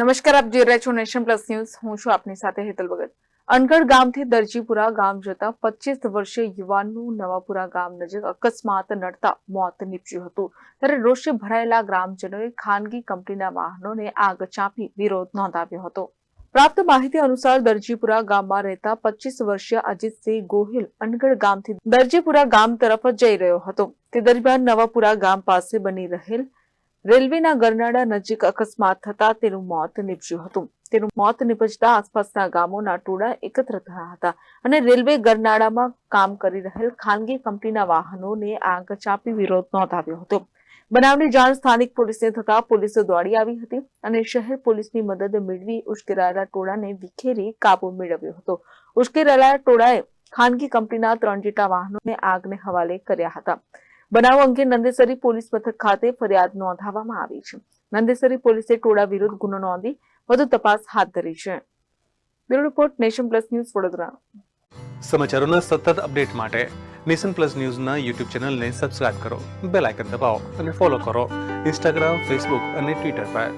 નમસ્કાર, આપ જોઈ રહ્યા છો નેશન પ્લસ ન્યૂઝ. હું છું આપની સાથે હેતલ ભગત. અનગઢ ગામથી દરજીપુરા ગામ જતા પચીસ વર્ષીય યુવાનનું નવાપુરા ગામ નજીક અકસ્માત નડતા મોત નીપજ્યું હતું. ત્યારે રોષે ભરાયેલા ગ્રામજનોએ ખાનગી કંપનીના વાહનોને આગ ચાંપી વિરોધ નોંધાવ્યો હતો. પ્રાપ્ત માહિતી અનુસાર દરજીપુરા ગામમાં રહેતા પચીસ વર્ષીય અજીતસિંહ ગોહિલ અનગઢ ગામથી દરજીપુરા ગામ તરફ જઈ રહ્યો હતો. તે દરમિયાન નવાપુરા ગામ પાસે બની રહેલ રેલવેના ગરનાડા નજીક અકસ્માત થતા તેનું મોત નીપજ્યું હતું. તેનું મોત નીપજતા આસપાસના ગામોના ટોળા એકત્ર થયા હતા અને રેલવે ગરનાળામાં કામ કરી રહેલ ખાનગી કંપનીના વાહનોને આગ ચાપી વિરોધ નોંધાવ્યો હતો. બનાવની જાણ સ્થાનિક પોલીસને થતા પોલીસ દોડી આવી હતી અને શહેર પોલીસની મદદ મેળવી ઉશ્કેરાયેલા ટોળાને વિખેરી કાબુ મેળવ્યો હતો. ઉશ્કેરાયેલા ટોળાએ ખાનગી કંપનીના ત્રણ જેટલા વાહનોને આગને હવાલે કર્યા હતા. બનાવ અંગે નંદેસરી પોલીસ મથક ખાતે ફરિયાદ નોંધાવવામાં આવી છે. નંદેસરી પોલીસે ટોળા વિરુદ્ધ ગુનો નોંધી વધુ તપાસ હાથ ધરી છે. Bureau report Nation Plus News Vadodara. સમાચારોના સતત અપડેટ માટે નેશન પ્લસ ન્યૂઝના યુટ્યુબ ચેનલને સબસ્ક્રાઇબ કરો, બેલ આઇકન દબાવો અને ફોલો કરો. ઇન્સ્ટાગ્રામ, ફેસબુક અને ટ્વિટર પર.